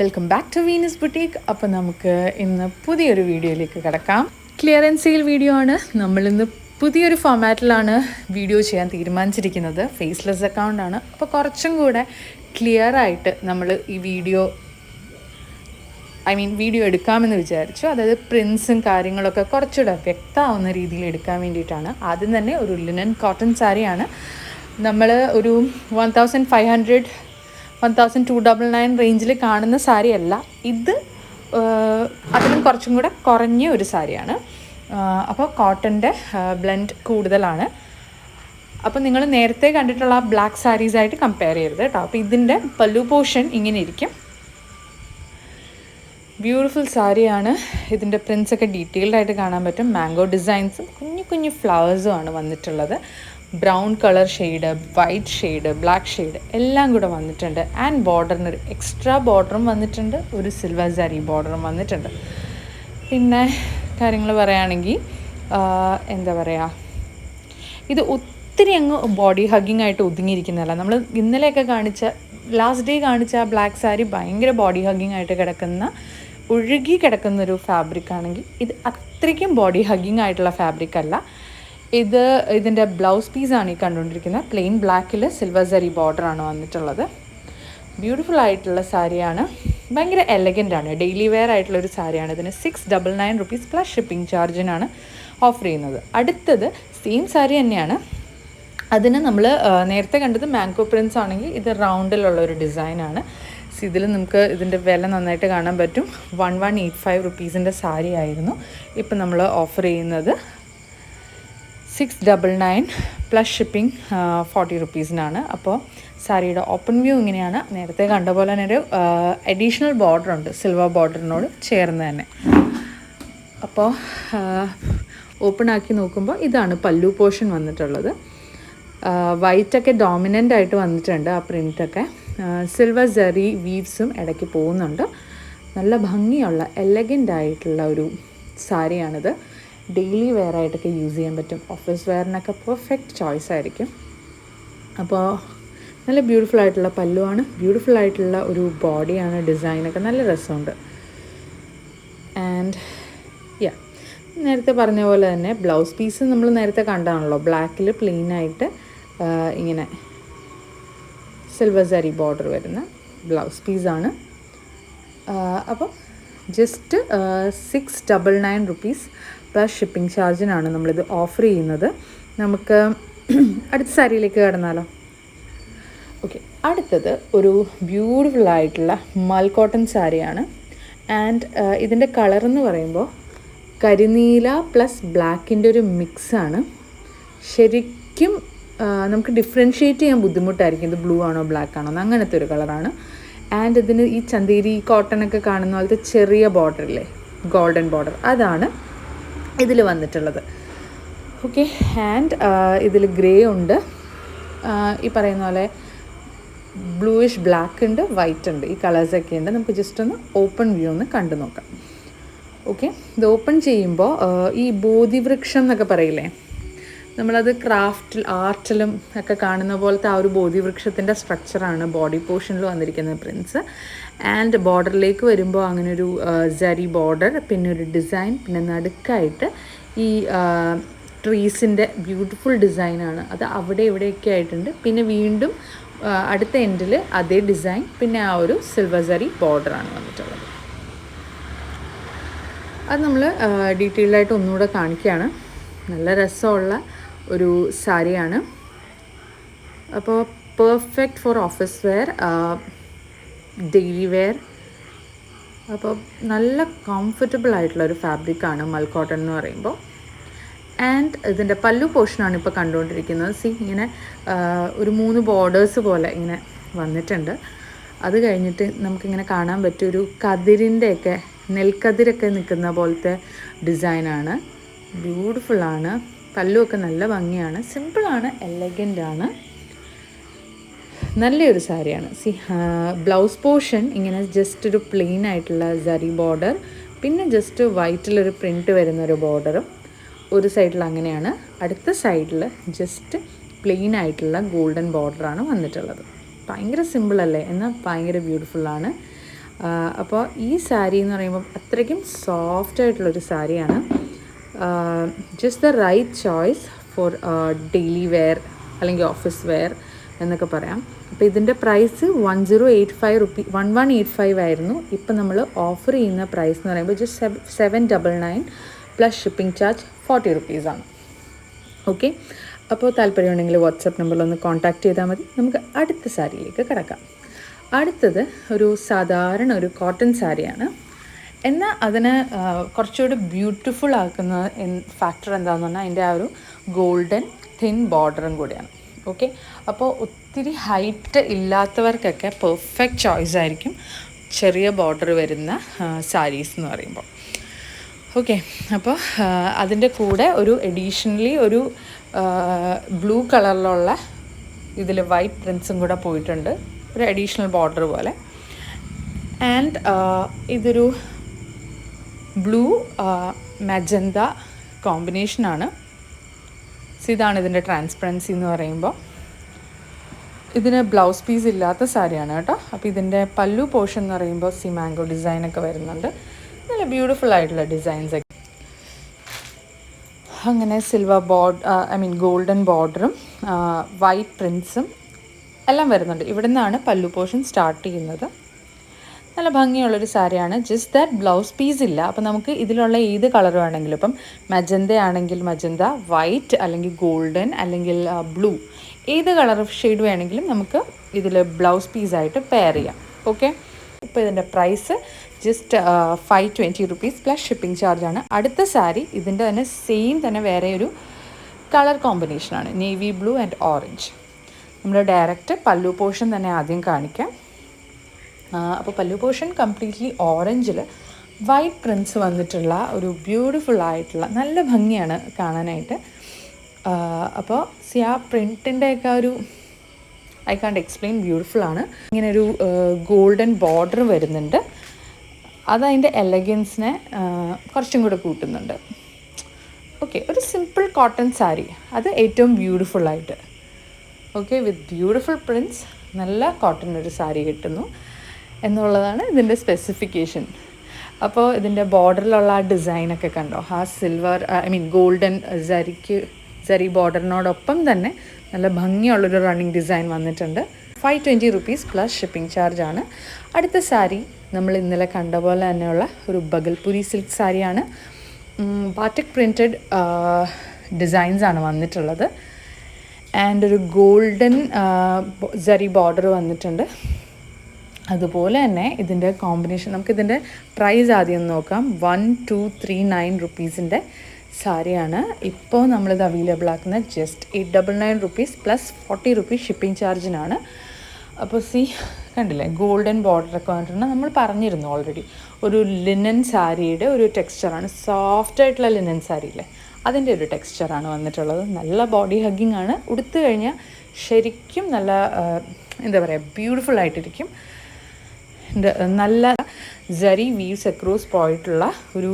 Welcome back to Venus boutique അപ്പോൾ നമുക്ക് ഇന്ന് പുതിയൊരു വീഡിയോയിലേക്ക് കിടക്കാം. ക്ലിയറൻസ് സെയിൽ വീഡിയോ ആണ്. നമ്മളിന്ന് പുതിയൊരു ഫോമാറ്റിലാണ് വീഡിയോ ചെയ്യാൻ തീരുമാനിച്ചിരിക്കുന്നത്. ഫേസ്ലെസ് അക്കൗണ്ട് ആണ്. അപ്പോൾ കുറച്ചും കൂടെ ക്ലിയർ ആയിട്ട് നമ്മൾ ഈ വീഡിയോ ഐ മീൻ വീഡിയോ എടുക്കാമെന്ന് വിചാരിച്ചു. അതായത് പ്രിൻസും കാര്യങ്ങളൊക്കെ കുറച്ചുകൂടെ വ്യക്തമാവുന്ന രീതിയിൽ എടുക്കാൻ വേണ്ടിയിട്ടാണ്. ആദ്യം തന്നെ ഒരു ലിനൻ കോട്ടൺ സാരിയാണ് നമ്മൾ ഒരു one thousand five hundred one thousand two double nine റേഞ്ചിൽ കാണുന്ന സാരി അല്ല ഇത് അതിലും കുറച്ചും കൂടെ കുറഞ്ഞ ഒരു സാരിയാണ്. അപ്പോൾ കോട്ടന്റെ ബ്ലെൻഡ് കൂടുതലാണ്. അപ്പോൾ നിങ്ങൾ നേരത്തെ കണ്ടിട്ടുള്ള ബ്ലാക്ക് സാരീസായിട്ട് കമ്പയർ ചെയ്യരുത് കേട്ടോ. അപ്പോൾ ഇതിന്റെ പല്ലു പോർഷൻ ഇങ്ങനെ ഇരിക്കും. ബ്യൂട്ടിഫുൾ സാരിയാണ്. ഇതിന്റെ പ്രിൻസ് ഒക്കെ ഡീറ്റെയിൽഡ് ആയിട്ട് കാണാൻ പറ്റും. മാംഗോ ഡിസൈൻസും കുഞ്ഞു കുഞ്ഞു ഫ്ലവേഴ്സും ആണ് വന്നിട്ടുള്ളത്. Brown colour shade white shade black shade എല്ലാം കൂടെ വന്നിട്ടുണ്ട്. ആൻഡ് ബോർഡറിന് ഒരു എക്സ്ട്രാ ബോർഡറും വന്നിട്ടുണ്ട്. ഒരു സിൽവർ സാരി ബോർഡറും വന്നിട്ടുണ്ട്. പിന്നെ കാര്യങ്ങൾ പറയുകയാണെങ്കിൽ എന്താ പറയുക ഇത് ഒത്തിരി അങ്ങ് ബോഡി ഹഗ്ഗിങ് ആയിട്ട് ഒതുങ്ങിയിരിക്കുന്നതല്ല. നമ്മൾ ഇന്നലെയൊക്കെ കാണിച്ച ലാസ്റ്റ് ഡേ കാണിച്ച ആ ബ്ലാക്ക് സാരി ഭയങ്കര ബോഡി ഹഗ്ഗിങ് ആയിട്ട് കിടക്കുന്ന ഒഴുകി കിടക്കുന്ന ഒരു ഫാബ്രിക് ആണെങ്കിൽ ഇത് അത്രയ്ക്കും ബോഡി ഹഗ്ഗിങ് ആയിട്ടുള്ള ഫാബ്രിക് അല്ല. ഇത് ഇതിന്റെ ബ്ലൗസ് പീസാണ് ഈ കണ്ടുകൊണ്ടിരിക്കുന്നത്. പ്ലെയിൻ ബ്ലാക്കിൽ സിൽവർ സരി ബോർഡറാണ് വന്നിട്ടുള്ളത്. ബ്യൂട്ടിഫുൾ ആയിട്ടുള്ള സാരിയാണ്. ഭയങ്കര എലഗന്റ് ആണ്. ഡെയിലി വെയർ ആയിട്ടുള്ള ഒരു സാരിയാണ്. ഇതിന് six double nine rupees plus shipping ചാർജിനാണ് offer ചെയ്യുന്നത്. അടുത്തത് സെയിം സാരി തന്നെയാണ്. അതിന് നമ്മൾ നേരത്തെ കണ്ടത് മാങ്കോ പ്രിൻസ് ആണെങ്കിൽ ഇത് റൗണ്ടിലുള്ള ഒരു ഡിസൈനാണ് ഇതിൽ നമുക്ക് ഇതിന്റെ വില നന്നായിട്ട് കാണാൻ പറ്റും. വൺ വൺ എയ്റ്റ് ഫൈവ് റുപ്പീസിന്റെ സാരി ആയിരുന്നു ഇപ്പം നമ്മൾ ഓഫർ ചെയ്യുന്നത്. Six double nine plus shipping forty റുപ്പീസിനാണ് അപ്പോൾ സാരിയുടെ ഓപ്പൺ വ്യൂ ഇങ്ങനെയാണ്. നേരത്തെ കണ്ട പോലെ തന്നെ ഒരു അഡീഷണൽ ബോർഡർ ഉണ്ട്. സിൽവർ ബോർഡറിനോട് ചേർന്ന് തന്നെ. അപ്പോൾ ഓപ്പൺ ആക്കി നോക്കുമ്പോൾ ഇതാണ് പല്ലു പോർഷൻ വന്നിട്ടുള്ളത്. വൈറ്റൊക്കെ ഡോമിനന്റ് ആയിട്ട് വന്നിട്ടുണ്ട് ആ പ്രിന്റൊക്കെ സിൽവർ ജെറി വീവ്സും ഇടയ്ക്ക് പോകുന്നുണ്ട്. നല്ല ഭംഗിയുള്ള എലഗന്റ് ആയിട്ടുള്ള ഒരു സാരിയാണിത്. ഡെയിലി വെയർ ആയിട്ടൊക്കെ യൂസ് ചെയ്യാൻ പറ്റും. ഓഫീസ് വെയറിനൊക്കെ പെർഫെക്റ്റ് ചോയ്സ് ആയിരിക്കും. അപ്പോൾ നല്ല ബ്യൂട്ടിഫുൾ ആയിട്ടുള്ള പല്ലുവാണ്. ബ്യൂട്ടിഫുൾ ആയിട്ടുള്ള ഒരു ബോഡിയാണ് ഡിസൈനൊക്കെ നല്ല രസമുണ്ട്. ആൻഡ് യാ നേരത്തെ പറഞ്ഞ പോലെ തന്നെ ബ്ലൗസ് പീസ് നമ്മൾ നേരത്തെ കണ്ടാണല്ലോ. ബ്ലാക്കിൽ പ്ലെയിൻ ആയിട്ട് ഇങ്ങനെ സിൽവർ സാരി ബോർഡർ വരുന്ന ബ്ലൗസ് പീസാണ് അപ്പോൾ just six double nine rupees plus shipping ചാർജിനാണ് നമ്മളിത് ഓഫർ ചെയ്യുന്നത്. നമുക്ക് അടുത്ത സാരിയിലേക്ക് കടന്നാലോ? ഓക്കെ അടുത്തത് ഒരു ബ്യൂട്ടിഫുൾ ആയിട്ടുള്ള മൽ കോട്ടൺ സാരിയാണ്. ആൻഡ് ഇതിന്റെ കളർ എന്ന് പറയുമ്പോൾ കരിനീല പ്ലസ് ബ്ലാക്കിന്റെ ഒരു മിക്സാണ് ശരിക്കും നമുക്ക് ഡിഫറൻഷ്യേറ്റ് ചെയ്യാൻ ബുദ്ധിമുട്ടായിരിക്കും ഇത് ബ്ലൂ ആണോ ബ്ലാക്ക് ആണോ അങ്ങനത്തെ ഒരു കളറാണ് ആൻഡ് ഇതിന് ഈ ചന്തേരി കോട്ടൺ ഒക്കെ കാണുന്ന പോലത്തെ ചെറിയ ബോർഡർ ഇല്ലേ? ഗോൾഡൻ ബോർഡർ അതാണ് ഇതിൽ വന്നിട്ടുള്ളത്. ഓക്കെ ആൻഡ് ഇതിൽ ഗ്രേ ഉണ്ട്. ആ, ഈ പറയുന്ന പോലെ ബ്ലൂയിഷ് ബ്ലാക്ക് ഉണ്ട് വൈറ്റ് ഉണ്ട്. ഈ കളേഴ്സൊക്കെ ഉണ്ട്. നമുക്ക് ജസ്റ്റ് ഒന്ന് ഓപ്പൺ വ്യൂ ഒന്ന് കണ്ടു നോക്കാം. ഓക്കെ ഇത് ഓപ്പൺ ചെയ്യുമ്പോൾ ഈ ബോധിവൃക്ഷം എന്നൊക്കെ പറയില്ലേ? നമ്മളത് ക്രാഫ്റ്റിൽ ആർട്ടിലും ഒക്കെ കാണുന്ന പോലത്തെ ആ ഒരു ബോധിവൃക്ഷത്തിന്റെ സ്ട്രക്ചറാണ് ബോഡി പോർഷനിൽ വന്നിരിക്കുന്ന പ്രിൻസ് ആൻഡ് ബോർഡറിലേക്ക് വരുമ്പോൾ അങ്ങനെ ഒരു ജരി ബോർഡർ പിന്നെ ഒരു ഡിസൈൻ പിന്നെ നടുക്കായിട്ട് ഈ ട്രീസിന്റെ ബ്യൂട്ടിഫുൾ ഡിസൈനാണ് അത് അവിടെ ഇവിടെയൊക്കെ ആയിട്ടുണ്ട്. പിന്നെ വീണ്ടും അടുത്ത എൻഡിൽ അതേ ഡിസൈൻ പിന്നെ ആ ഒരു സിൽവർ സരി ബോർഡറാണ് വന്നിട്ടുള്ളത്. അത് നമ്മൾ ഡീറ്റെയിൽഡായിട്ട് ഒന്നുകൂടെ കാണിക്കുകയാണ്. നല്ല രസമുള്ള ഒരു സാരിയാണ്. അപ്പോൾ perfect for office wear daily wear അപ്പോൾ നല്ല കംഫർട്ടബിൾ ആയിട്ടുള്ള ഒരു ഫാബ്രിക്കാണ് മൽ കോട്ടൺ എന്ന് പറയുമ്പോൾ ആൻഡ് ഇതിന്റെ പല്ലു പോർഷനാണ് ഇപ്പോൾ കണ്ടുകൊണ്ടിരിക്കുന്നത്. സി ഇങ്ങനെ ഒരു മൂന്ന് ബോർഡേഴ്സ് പോലെ ഇങ്ങനെ വന്നിട്ടുണ്ട്. അത് കഴിഞ്ഞിട്ട് നമുക്കിങ്ങനെ കാണാൻ പറ്റിയ ഒരു കതിരിന്റെയൊക്കെ നെൽക്കതിരൊക്കെ നിൽക്കുന്ന പോലത്തെ ഡിസൈനാണ് ബ്യൂട്ടിഫുള്ളാണ് പല്ലുമൊക്കെ നല്ല ഭംഗിയാണ്. സിമ്പിളാണ് എലഗന്റ് ആണ്. നല്ലൊരു സാരിയാണ്. സി ബ്ലൗസ് പോർഷൻ ഇങ്ങനെ ജസ്റ്റ് ഒരു പ്ലെയിൻ ആയിട്ടുള്ള സരി ബോർഡർ പിന്നെ ജസ്റ്റ് വൈറ്റിലൊരു പ്രിന്റ് വരുന്ന ഒരു ബോർഡറും ഒരു സൈഡിൽ അങ്ങനെയാണ്. അടുത്ത സൈഡിൽ ജസ്റ്റ് പ്ലെയിൻ ആയിട്ടുള്ള ഗോൾഡൻ ബോർഡറാണ് വന്നിട്ടുള്ളത്. ഭയങ്കര സിമ്പിൾ അല്ലേ? എന്നാൽ ഭയങ്കര ബ്യൂട്ടിഫുള്ളാണ് അപ്പോൾ ഈ സാരി എന്ന് പറയുമ്പോൾ അത്രയ്ക്കും സോഫ്റ്റ് ആയിട്ടുള്ളൊരു സാരിയാണ്. Just the right choice for daily wear അല്ലെങ്കിൽ ഓഫീസ് വെയർ എന്നൊക്കെ പറയാം. അപ്പോൾ ഇതിന്റെ price one zero eight five rupee one one eight five ആയിരുന്നു. ഇപ്പം നമ്മൾ ഓഫർ ചെയ്യുന്ന പ്രൈസ് എന്ന് പറയുമ്പോൾ just seven double nine plus shipping charge forty റുപ്പീസാണ് ഓക്കെ അപ്പോൾ താല്പര്യമുണ്ടെങ്കിൽ വാട്സപ്പ് നമ്പറിൽ ഒന്ന് കോൺടാക്റ്റ് ചെയ്താൽ മതി. നമുക്ക് അടുത്ത സാരിയിലേക്ക് കിടക്കാം. അടുത്തത് ഒരു സാധാരണ ഒരു കോട്ടൺ സാരിയാണ്. എന്നാൽ അതിന് കുറച്ചുകൂടി ബ്യൂട്ടിഫുൾ ആക്കുന്ന ഫാക്ടർ എന്താണെന്ന് പറഞ്ഞാൽ അതിന്റെ ആ ഒരു ഗോൾഡൻ തിൻ ബോർഡറും കൂടിയാണ്. ഓക്കെ അപ്പോൾ ഒത്തിരി ഹൈറ്റ് ഇല്ലാത്തവർക്കൊക്കെ പെർഫെക്റ്റ് ചോയ്സ് ആയിരിക്കും ചെറിയ ബോർഡർ വരുന്ന സാരീസ് എന്ന് പറയുമ്പോൾ. ഓക്കെ അപ്പോൾ അതിന്റെ കൂടെ ഒരു എഡീഷണലി ഒരു ബ്ലൂ കളറിലുള്ള ഇതിൽ വൈറ്റ് പ്രിൻസും കൂടെ പോയിട്ടുണ്ട്. ഒരു അഡീഷണൽ ബോർഡർ പോലെ. ആൻഡ് ഇതൊരു ബ്ലൂ മജന്ത കോമ്പിനേഷനാണ് സോ ഇതാണ് ഇതിന്റെ ട്രാൻസ്പെറൻസി എന്ന് പറയുമ്പോൾ. ഇതിന് ബ്ലൗസ് പീസ് ഇല്ലാത്ത സാരിയാണ് കേട്ടോ. അപ്പോൾ ഇതിന്റെ പല്ലു പോർഷൻ എന്ന് പറയുമ്പോൾ സി മാംഗോ ഡിസൈനൊക്കെ വരുന്നുണ്ട്. നല്ല ബ്യൂട്ടിഫുൾ ആയിട്ടുള്ള ഡിസൈൻസ് ഒക്കെ. അങ്ങനെ silver board I mean golden ബോർഡറും white പ്രിൻസും എല്ലാം വരുന്നുണ്ട്. ഇവിടെ നിന്നാണ് പല്ലു പോർഷൻ സ്റ്റാർട്ട് ചെയ്യുന്നത്. നല്ല ഭംഗിയുള്ളൊരു സാരിയാണ്. ജസ്റ്റ് ദാറ്റ് ബ്ലൗസ് പീസ് ഇല്ല. അപ്പം നമുക്ക് ഇതിലുള്ള ഏത് കളർ വേണമെങ്കിലും ഇപ്പം മജന്ത ആണെങ്കിൽ മജന്ത വൈറ്റ് അല്ലെങ്കിൽ ഗോൾഡൻ അല്ലെങ്കിൽ ബ്ലൂ ഏത് കളർ ഷെയ്ഡ് വേണമെങ്കിലും നമുക്ക് ഇതിൽ ബ്ലൗസ് പീസായിട്ട് പെയർ ചെയ്യാം. ഓക്കെ ഇപ്പോൾ ഇതിന്റെ price just five twenty rupees plus shipping ചാർജാണ് അടുത്ത സാരി ഇതിന്റെ തന്നെ സെയിം തന്നെ വേറെ ഒരു കളർ കോമ്പിനേഷനാണ് നേവി ബ്ലൂ ആൻഡ് ഓറഞ്ച് നമ്മൾ ഡയറക്റ്റ് പല്ലു പോർഷൻ തന്നെ ആദ്യം കാണിക്കാം. അപ്പോൾ പല്ലു പോർഷൻ കംപ്ലീറ്റ്ലി ഓറഞ്ചിൽ വൈറ്റ് പ്രിൻസ് വന്നിട്ടുള്ള ഒരു ബ്യൂട്ടിഫുൾ ആയിട്ടുള്ള നല്ല ഭംഗിയാണ് കാണാനായിട്ട്. അപ്പോൾ സി ആ പ്രിന്റിന്റെയൊക്കെ ഒരു ഐ കാണ്ട് എക്സ്പ്ലെയിൻ ബ്യൂട്ടിഫുൾ ആണ്. ഇങ്ങനെ ഒരു ഗോൾഡൻ ബോർഡർ വരുന്നുണ്ട്. അതതിന്റെ എലഗൻസിനെ കുറച്ചും കൂടെ കൂട്ടുന്നുണ്ട്. ഓക്കെ ഒരു സിമ്പിൾ കോട്ടൺ സാരി അത് ഏറ്റവും ബ്യൂട്ടിഫുൾ ആയിട്ട്. ഓക്കെ വിത്ത് ബ്യൂട്ടിഫുൾ പ്രിൻസ് നല്ല കോട്ടൺ ഒരു സാരി കിട്ടുന്നു. എന്നുള്ളതാണ് ഇതിന്റെ സ്പെസിഫിക്കേഷൻ അപ്പോൾ ഇതിന്റെ ബോർഡറിലുള്ള ആ ഡിസൈനൊക്കെ കണ്ടോ? ആ സിൽവർ ഐ മീൻ ഗോൾഡൻ സരിക്ക് സരി ബോർഡറിനോടൊപ്പം തന്നെ നല്ല ഭംഗിയുള്ളൊരു റണ്ണിങ് ഡിസൈൻ വന്നിട്ടുണ്ട്. Five twenty rupees plus shipping ചാർജാണ് അടുത്ത സാരി നമ്മൾ ഇന്നലെ കണ്ട പോലെ തന്നെയുള്ള ഒരു ബഗൽപുരി സിൽക്ക് സാരിയാണ്. പാറ്റക് പ്രിന്റഡ് ഡിസൈൻസ് ആണ് വന്നിട്ടുള്ളത്. ആൻഡ് ഒരു ഗോൾഡൻ സരി ബോർഡർ വന്നിട്ടുണ്ട്. അതുപോലെ തന്നെ ഇതിന്റെ കോമ്പിനേഷൻ നമുക്കിതിന്റെ പ്രൈസ് ആദ്യം നോക്കാം. വൺ ടു ത്രീ നയൻ റുപ്പീസിന്റെ സാരിയാണ്. ഇപ്പോൾ നമ്മളിത് അവൈലബിൾ ആക്കുന്നത് just eight double nine rupees plus forty rupees shipping ചാർജിനാണ് അപ്പോൾ സി കണ്ടില്ലേ? ഗോൾഡൻ ബോർഡറൊക്കെ വന്നിട്ടുണ്ട് നമ്മൾ പറഞ്ഞിരുന്നു ഓൾറെഡി ഒരു ലിനൻ സാരിയുടെ ഒരു ടെക്സ്ചറാണ് സോഫ്റ്റ് ആയിട്ടുള്ള ലിനൻ സാരി അല്ലേ അതിന്റെ ഒരു ടെക്സ്ചറാണ് വന്നിട്ടുള്ളത്. നല്ല ബോഡി ഹഗ്ഗിങ് ആണ്. ഉടുത്തു കഴിഞ്ഞാൽ ശരിക്കും നല്ല എന്താ പറയുക ബ്യൂട്ടിഫുൾ ആയിട്ടിരിക്കും. നല്ല ജരി വീവ്സ് അക്രോസ് പോയിട്ടുള്ള ഒരു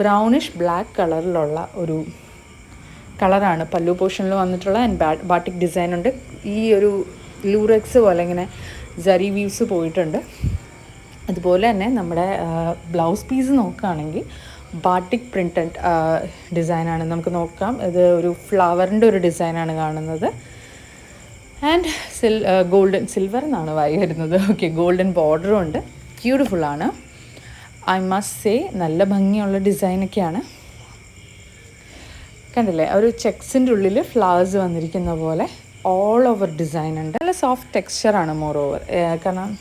ബ്രൗണിഷ് ബ്ലാക്ക് കളറിലുള്ള ഒരു കളറാണ് പല്ലു പോർഷനിൽ വന്നിട്ടുള്ള ആൻഡ് ബാട്ടിക് ഡിസൈൻ ഉണ്ട്. ഈ ഒരു ലൂറക്സ് പോലെ ഇങ്ങനെ ജരി വീവ്സ് പോയിട്ടുണ്ട്. അതുപോലെ തന്നെ നമ്മുടെ ബ്ലൗസ് പീസ് നോക്കുകയാണെങ്കിൽ ബാട്ടിക് പ്രിന്റഡ് ഡിസൈനാണ് നമുക്ക് നോക്കാം. ഇത് ഒരു ഫ്ലവറിന്റെ ഒരു ഡിസൈനാണ് കാണുന്നത്. ആൻഡ് സിൽ ഗോൾഡൻ സിൽവർ എന്നാണ് വായി വരുന്നത് ഓക്കെ ഗോൾഡൻ ബോർഡറും ഉണ്ട്. ബ്യൂട്ടിഫുൾ ആണ്. ഐ മസ്റ്റ് സേ നല്ല ഭംഗിയുള്ള ഡിസൈനൊക്കെയാണ് കണ്ടില്ലേ? ഒരു ചെക്സിന്റെ ഉള്ളിൽ ഫ്ലവേഴ്സ് വന്നിരിക്കുന്ന പോലെ ഓൾ ഓവർ ഡിസൈൻ ഉണ്ട്. നല്ല സോഫ്റ്റ് ടെക്സ്ചറാണ് മോർ ഓവർ കാരണം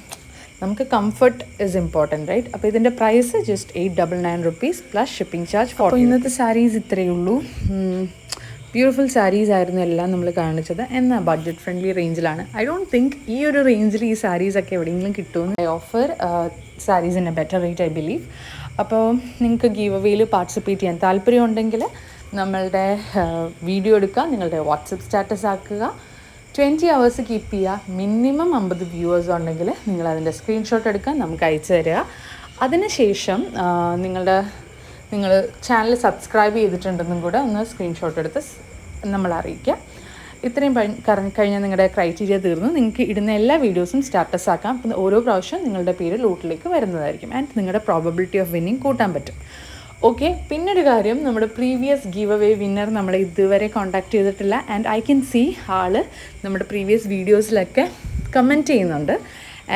നമുക്ക് കംഫർട്ട് ഇസ് ഇമ്പോർട്ടന്റ് റൈറ്റ് അപ്പോൾ ഇതിന്റെ price just eight double nine rupees plus shipping charge for ഇന്നത്തെ സാരീസ് ഇത്രയേ ഉള്ളൂ. ബ്യൂട്ടിഫുൾ സാരീസ് ആയിരുന്നു എല്ലാം നമ്മൾ കാണിച്ചത്. എന്നാൽ ബഡ്ജറ്റ് ഫ്രണ്ട്ലി റേഞ്ചിലാണ് ഐ ഡോണ്ട് തിങ്ക് ഈ ഒരു റേഞ്ചിൽ ഈ സാരീസ് ഒക്കെ എവിടെയെങ്കിലും കിട്ടുമെന്ന് I offer saris in a better rate I believe അപ്പോൾ നിങ്ങൾക്ക് ഗീവ് അവേയിൽ പാർട്ടിസിപ്പേറ്റ് ചെയ്യാൻ താല്പര്യമുണ്ടെങ്കിൽ നമ്മളുടെ വീഡിയോ എടുക്കുക നിങ്ങളുടെ വാട്സപ്പ് സ്റ്റാറ്റസ് ആക്കുക. ട്വന്റി അവേഴ്സ് കീപ്പ് ചെയ്യുക. മിനിമം അമ്പത് വ്യൂവേഴ്സ് ഉണ്ടെങ്കിൽ നിങ്ങൾ അതിന്റെ സ്ക്രീൻഷോട്ട് എടുക്കുക നമുക്ക് അയച്ചു തരിക. അതിനുശേഷം നിങ്ങളുടെ നിങ്ങൾ ചാനൽ സബ്സ്ക്രൈബ് ചെയ്തിട്ടുണ്ടെന്നും കൂടെ ഒന്ന് സ്ക്രീൻഷോട്ട് എടുത്ത് നമ്മൾ അറിയിക്കുക. ഇത്രയും കഴിഞ്ഞാൽ നിങ്ങളുടെ ക്രൈറ്റീരിയ തീർന്നു. നിങ്ങൾക്ക് ഇടുന്ന എല്ലാ വീഡിയോസും സ്റ്റാറ്റസ് ആക്കാം. പിന്നെ ഓരോ പ്രാവശ്യം നിങ്ങളുടെ പേര് ലൂട്ടിലേക്ക് വരുന്നതായിരിക്കും. ആൻഡ് നിങ്ങളുടെ പ്രോബബിലിറ്റി ഓഫ് വിന്നിങ് കൂട്ടാൻ പറ്റും. ഓക്കെ പിന്നൊരു കാര്യം നമ്മുടെ പ്രീവിയസ് ഗീവ് അവേ വിന്നർ നമ്മൾ ഇതുവരെ കോൺടാക്ട് ചെയ്തിട്ടില്ല. And I can see all നമ്മുടെ പ്രീവിയസ് വീഡിയോസിലൊക്കെ കമന്റ് ചെയ്യുന്നുണ്ട്.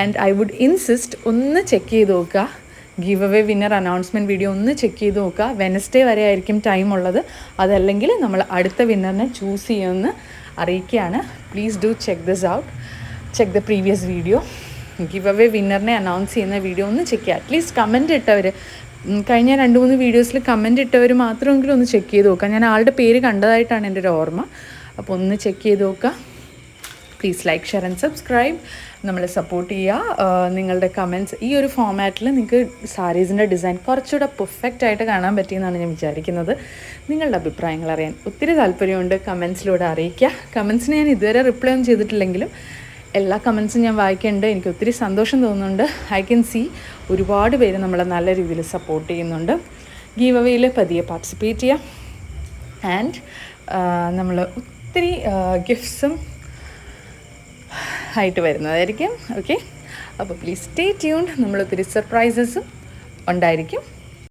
ആൻഡ് ഐ വുഡ് ഇൻസിസ്റ്റ് ഒന്ന് ചെക്ക് ചെയ്ത് നോക്കുക. Giveaway winner announcement video ഒന്ന് ചെക്ക് ചെയ്ത് നോക്കുക. വെനസ്ഡേ വരെ ആയിരിക്കും ടൈം ഉള്ളത്. അതല്ലെങ്കിൽ നമ്മൾ അടുത്ത വിന്നറിനെ ചൂസ് ചെയ്യുമെന്ന് അറിയിക്കുകയാണ്. Please do check this out check the previous video giveaway വിന്നറിനെ announce ചെയ്യുന്ന വീഡിയോ ഒന്ന് ചെക്ക് ചെയ്യുക. അറ്റ്ലീസ്റ്റ് കമന്റ് ഇട്ടവർ കഴിഞ്ഞ രണ്ട് മൂന്ന് വീഡിയോസിൽ കമന്റ് ഇട്ടവർ മാത്രമെങ്കിലും ഒന്ന് ചെക്ക് ചെയ്ത് നോക്കുക. ഞാൻ ആളുടെ പേര് കണ്ടതായിട്ടാണ് എന്റെ ഒരു ഓർമ്മ. അപ്പോൾ ഒന്ന് ചെക്ക് ചെയ്ത് നോക്കുക. Please like share and subscribe നമ്മളെ സപ്പോർട്ട് ചെയ്യുക. നിങ്ങളുടെ കമന്റ്സ് ഈ ഒരു ഫോമാറ്റിൽ നിങ്ങൾക്ക് സാരീസിന്റെ ഡിസൈൻ കുറച്ചുകൂടെ പെർഫെക്റ്റ് ആയിട്ട് കാണാൻ പറ്റിയെന്നാണ് ഞാൻ വിചാരിക്കുന്നത്. നിങ്ങളുടെ അഭിപ്രായങ്ങൾ അറിയാൻ ഒത്തിരി താല്പര്യമുണ്ട് കമൻസിലൂടെ അറിയിക്കുക. കമൻസിന് ഞാൻ ഇതുവരെ റിപ്ലൈ ഒന്നും ചെയ്തിട്ടില്ലെങ്കിലും എല്ലാ കമൻസും ഞാൻ വായിക്കുന്നുണ്ട് എനിക്ക് ഒത്തിരി സന്തോഷം തോന്നുന്നുണ്ട്. ഐ കെൻ സി ഒരുപാട് പേര് നമ്മളെ നല്ല രീതിയിൽ സപ്പോർട്ട് ചെയ്യുന്നുണ്ട്. ഗീവ് അവയിൽ പതിയെ പാർട്ടിസിപ്പേറ്റ് ചെയ്യാം. ആൻഡ് നമ്മൾ ഒത്തിരി ഗിഫ്റ്റ്സും ആയിട്ട് വരുന്നതായിരിക്കും. ഓക്കെ അപ്പോൾ പ്ലീസ് സ്റ്റേ ട്യൂൺ നമ്മളൊത്തിരി സർപ്രൈസസും ഉണ്ടായിരിക്കും.